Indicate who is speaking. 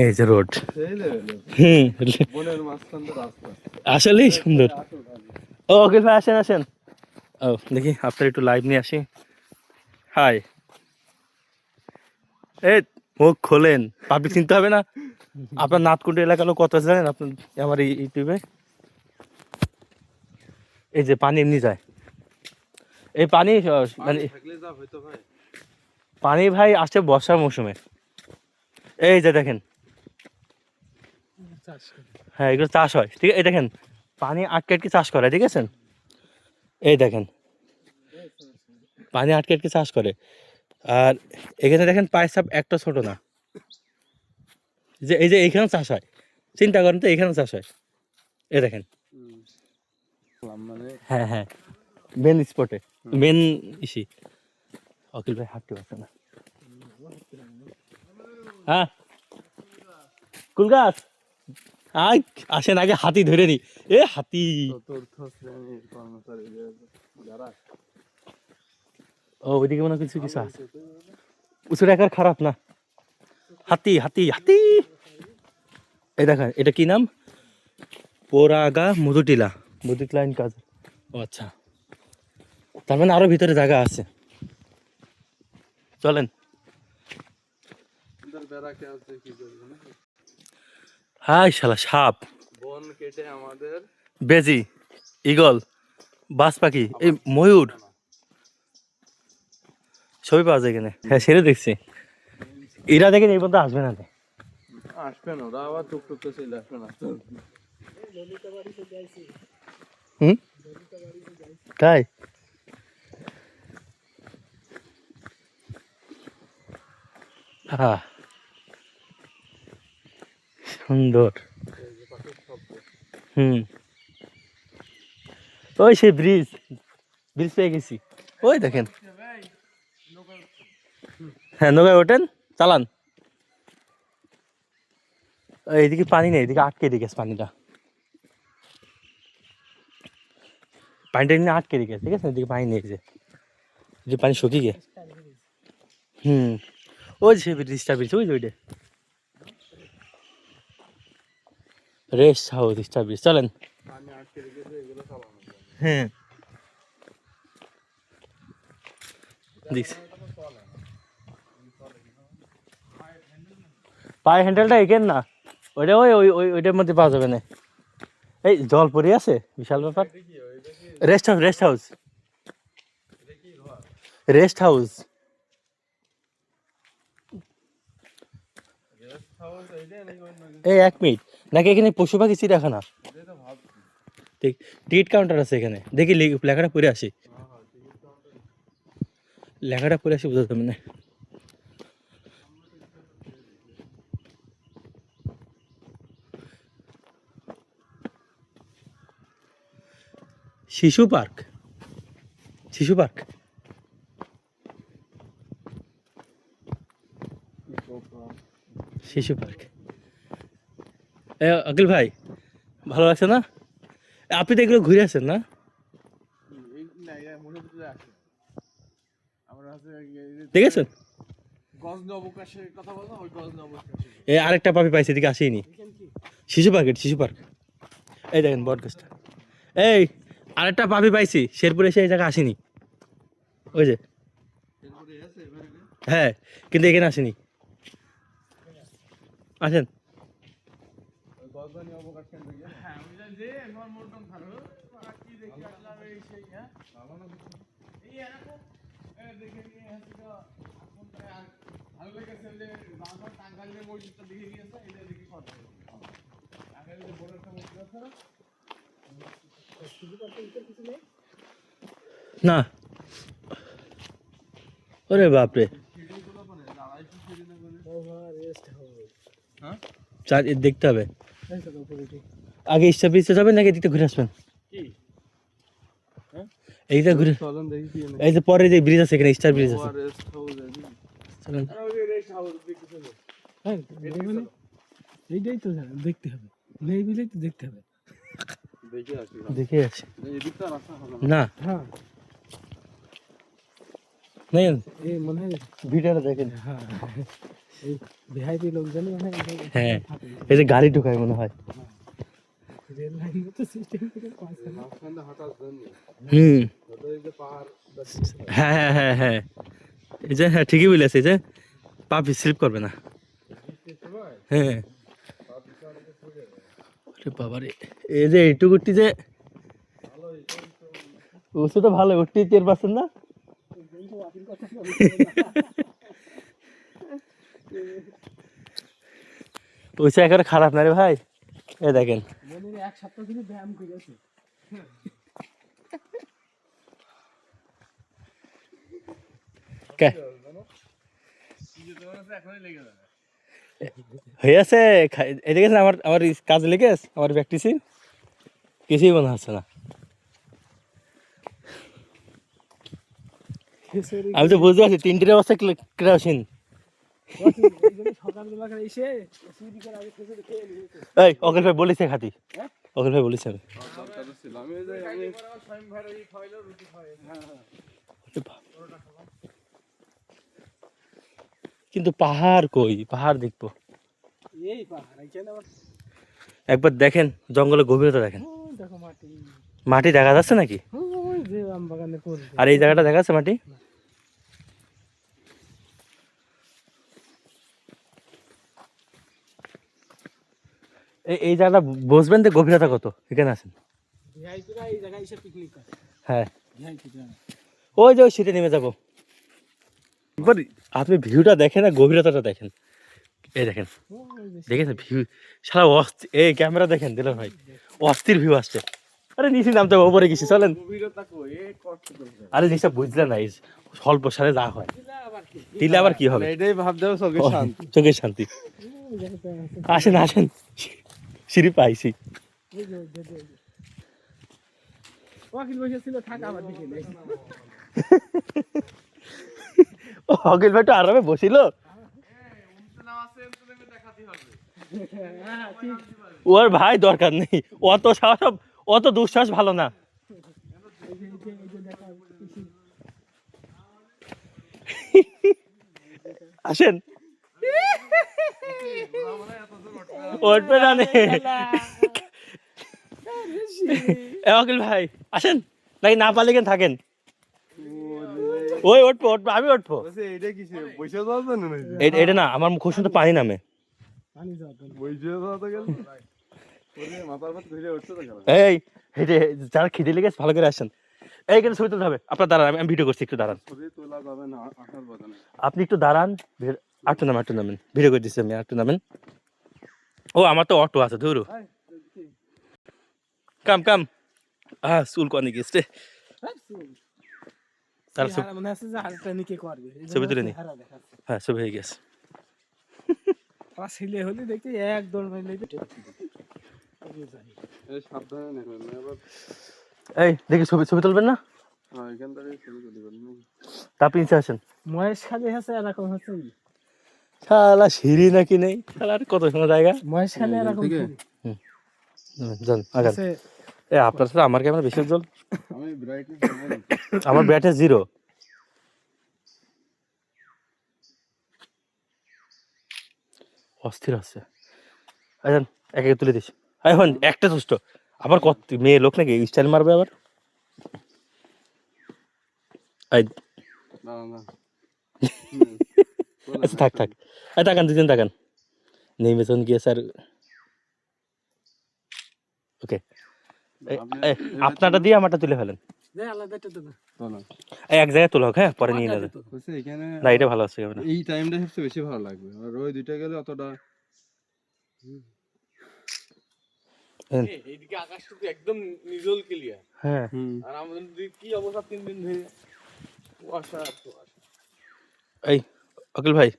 Speaker 1: এই যে রোড। হুম
Speaker 2: বনের মাঝখান দিয়ে রাস্তা
Speaker 1: আসলেই সুন্দর। ও ওকে ভাই আসেন আসেন। ও দেখি আপনার একটু লাইভ নিয়ে আসি। হাই এই মুখ খোলেন। পাবলিক চিনতে হবে না। আপনার নাথকুন্ড এলাকার লোক কত জানেন? আপনার আমার এই ইউটিউবে। এই যে পানি এমনি যায়। এই পানি মানে পানি ভাই আসছে বর্ষার মৌসুমে। এই যে দেখেন। হ্যাঁ এগুলো চাষ হয়। ঠিক আছে, এই দেখেন, পানি আটকে আটকে চাষ করে ঠিক আছে এই দেখেন, পানি আটকে আটকে চাষ করে। আর এখানে দেখেন পায়ের সাপ একটা ছোট না। যে এই যে এইখানেও চাষ হয়। চিন্তা করেন তো এখানেও চাষ হয়। এই দেখেন। হ্যাঁ হ্যাঁ মেন স্পটে মেন ইসি। অকিল ভাই হাঁটতে পারছে না। হ্যাঁ কুল গাছ। আয় আসেন আগে হাতি ধরে নি। এ হাতি।
Speaker 2: চতুর্থ শ্রেণির কর্মচারী যারা
Speaker 1: ও ওইদিকে মনে কিছু কিছু আছে। উঁচু রেখার খারাপ না। হাতি হাতি হাতি। এই দেখেন এটা কি নাম? পোরাগা মধুটিলা মধুটিলা ইন কাজ ও আচ্ছা। তার মানে আরও ভিতরে জায়গা আছে। চলেন
Speaker 2: সুন্দর বেড়া কে আছে কি করবে না
Speaker 1: হাই শালা সাপ।
Speaker 2: বন কেটে আমাদের
Speaker 1: বেজি ইগল বাজ পাখি এই ময়ূর। ছবি পাওয়া যায় এখানে হ্যাঁ সেরে দেখছি। এরা দেখেন এই পর্যন্ত আসবে না তো।
Speaker 2: আসবেন ওরা আবার টুক টুক করে চলে আসবেন আস্তে আস্তে।
Speaker 1: হুম? তাই? হ্যাঁ সুন্দর। হুম। ওই সে ব্রিজ ব্রিজ পেয়ে গেছি। ওই দেখেন। হ্যাঁ নৌকায় ওঠেন, চালান। এইদিকে পানি নেই, এদিকে আটকে গেছে পানিটা। পানিটা এমনি আটকে গেছে, ঠিক আছে? এদিকে পানি নেই যে। পানি শুকিয়ে হুম। ওই যে ব্রিজটা ব্রিজ ওই যে ওইটা। রেস্ট হাউস স্টার ব্রিজ চলেন। হ্যাঁ। পায়ে হ্যান্ডেলটা এখান না। ওইটা ওই ওই ওই ওইটার মধ্যে পাওয়া যাবে না। এই জল পড়ে আছে? বিশাল ব্যাপার। Rest house rest house rest house
Speaker 2: Rest house এইটাই নাকি অন্য কিছু?
Speaker 1: এই, এক মিনিট। নাকি এখানে পশু পাখি চিড়িয়াখানা। ঠিক, টিকিট কাউন্টার আছে এখানে। দেখি লেখাটা পড়ে আসি। লেখাটা পড়ে আসি বোঝা যাবে না। শিশু পার্ক? শিশু পার্ক? শিশু পার্ক। এ, আকিল ভাই, ভালো লাগছে না? আপনি তো এগুলো ঘুরে আসেন না? দেখেছেন। এ, আরেকটা পাপি পাইছে, এদিকে আসেনি শিশু পার্ক শিশু পার্ক। এই দেখেন, বট গাছটা। এই, আরেকটা পাপি পাইছি, শেরপুরে এসে এই জায়গায় আসেনি। ওই যে? হ্যাঁ কিন্তু এখানে আসেনি। আসেন?
Speaker 2: না
Speaker 1: ওরে বাপরে
Speaker 2: সিঁড়িগুলো মানে দাঁড়াইছে সিঁড়ি না করে। হ্যাঁ?
Speaker 1: চার দেখতে হবে আগে স্টার ব্রিজে যাবেন নাকি এদিকে ঘুরে আসবেন
Speaker 2: কি? হ্যাঁ?
Speaker 1: এইটা ঘুরে। এই যে পরে যে ব্রিজ আছে এখানে স্টার ব্রিজ আছে
Speaker 2: আছে।
Speaker 1: চলেন।
Speaker 3: হ্যাঁ। এইটাই তো দেখতে হবে তো দেখতে হবে
Speaker 2: দেখে এদিকটা হবে না
Speaker 3: হ্যাঁ
Speaker 1: নেই
Speaker 3: এই মনে হয় হ্যাঁ ভিআইপি লোকজন মানে
Speaker 1: হ্যাঁ। এই যে গাড়ি ঢুকায় মনে হয়।
Speaker 3: রেল লাইন সিস্টেম করে
Speaker 2: জন্য
Speaker 1: হুম
Speaker 2: ওটা এই যে পাহাড়
Speaker 1: হ্যাঁ হ্যাঁ হ্যাঁ হ্যাঁ। এই যে হ্যাঁ ঠিকই বলেছে এই যে পা স্লিপ করবে না। হ্যাঁ। বাবারে এই যে এইটুকুটি যে উঠছে তো ভালো উঠতে টের পাচ্ছেন না? ওইসে একেবারে খারাপ না রে ভাই? এ দেখেন।
Speaker 3: এক সপ্তাহ ধরে ব্যায়াম করেছে।
Speaker 1: হয়ে আছে এদিকে আমার আমার কাজ লেগে আমার প্র্যাকটিসে কিছুই মনে হচ্ছে না। আমি তো বুঝতে পারছি তিনটের অবস্থা কেরোসিন এই অখিল ভাই বলিছে খাতি অখিল ভাই বলিছে
Speaker 2: হ্যাঁ
Speaker 1: কিন্তু পাহাড় কই? পাহাড় দেখব। একবার দেখেন জঙ্গলের গভীরতা দেখেন।
Speaker 3: মাটি।
Speaker 1: দেখা যাচ্ছে নাকি? আর এই জায়গাটা দেখা যাচ্ছে মাটি? এই জায়গাটা বসবেন তো গভীরতা কত? এখানে
Speaker 3: করে।
Speaker 1: হ্যাঁ। ওই যে ওই সিটে নেমে যাব। এবার আপনি ভিউটা দেখেন আর গভীরতাটা দেখেন। এই দেখেন। দেখেছেন ভিউ? সারা অস্থির এই ক্যামেরা দেখেন দিলাম ভাই। অস্থির ভিউ আসছে। আরে নিচে নামতে হবে, ওপরে গেছি চলেন। আরে জিনিসটা বুঝলেন না স্বল্প সারে যা হয়।
Speaker 3: দিলা আবার কি
Speaker 1: হবে?
Speaker 2: এটাই ভাবতেও চোখে শান্তি।
Speaker 1: চোখের শান্তি। আসেন আসেন। সিঁড়ি পাইছি। অখিল ভাই তো আরামে বসিল? ওর ভাই দরকার নেই। অত সাহস অত দুঃসাহস ভালো না। আসেন। উঠবে না নে। এ অখিল ভাই আসেন। নাকি না পারলে কেন থাকেন? ওই উঠবো উঠবো আমি উঠবো। এটা না আমার খুব সুন্দর পানি নামে।
Speaker 3: পানি যাওয়া তো
Speaker 2: বসে যাওয়া তো গেল। ওরে মাথার পাত ঘুরে উঠছে তো গেল।
Speaker 1: এই হেঁটে যারা খিদে লেগেছে ভালো করে আসেন। এই কিন্তু ছবি তুলতে হবে। আপনার দাঁড়ান আমি- ভিডিও করছি একটু দাঁড়ান। আপনি একটু দাঁড়ান আটটু নামেন আটটু নামেন ভিডিও করে দিচ্ছি আমি আটটু নামেন ও আমার তো অটো আছে ধরু। কাম কাম। হ্যাঁ চুল কনে গেছে তার ছবি
Speaker 3: মনে
Speaker 1: তুলে নি। হ্যাঁ ছবি হয়ে গেছে।
Speaker 3: ছেলে হলে দেখতে এক দৌড় মারলে
Speaker 2: এই
Speaker 1: দেখি ছবি ছবি তুলবেন না?
Speaker 2: হ্যাঁ
Speaker 1: তারপর আসেন।
Speaker 3: মহেশ খালি আছে এরকম হচ্ছে
Speaker 1: শালা সিঁড়ি নাকি নেই? শালা আর কত সময় জায়গা
Speaker 3: মহেশ খালি এরকম
Speaker 1: আগান। এ আপনার সাথে আমার ক্যামেরা বেশি জল
Speaker 2: আমি ব্রাইটনেস
Speaker 1: আমার ব্যাটে জিরো অস্থির হচ্ছে আচ্ছা এক এক তুলে দিস। এখন একটা সুস্থ। আবার কত মেয়ে লোক নাকি স্টাইল মারবে আবার? এই
Speaker 2: না না
Speaker 1: আচ্ছা থাক থাক। তাকান দুজন তাকান। নির্বাচন গিয়ে স্যার। ওকে। আপনারটা দিয়ে আমারটা তুলে ফেলেন। এক জায়গায় তোলা হোক হ্যাঁ? পরে নিয়ে নেবে। না এটা ভালো আছে
Speaker 2: এই টাইমটা সবচেয়ে বেশি ভালো লাগবে। আর ওই দুইটা গেলে অতটা এইদিকে আকাশটুকু একদম নির্জল ক্লিয়ার
Speaker 1: হ্যাঁ।
Speaker 2: হুম।
Speaker 3: আর আমাদের কি অবস্থা? তিন দিন ধরে কুয়াশা।
Speaker 1: এই অকিল ভাই।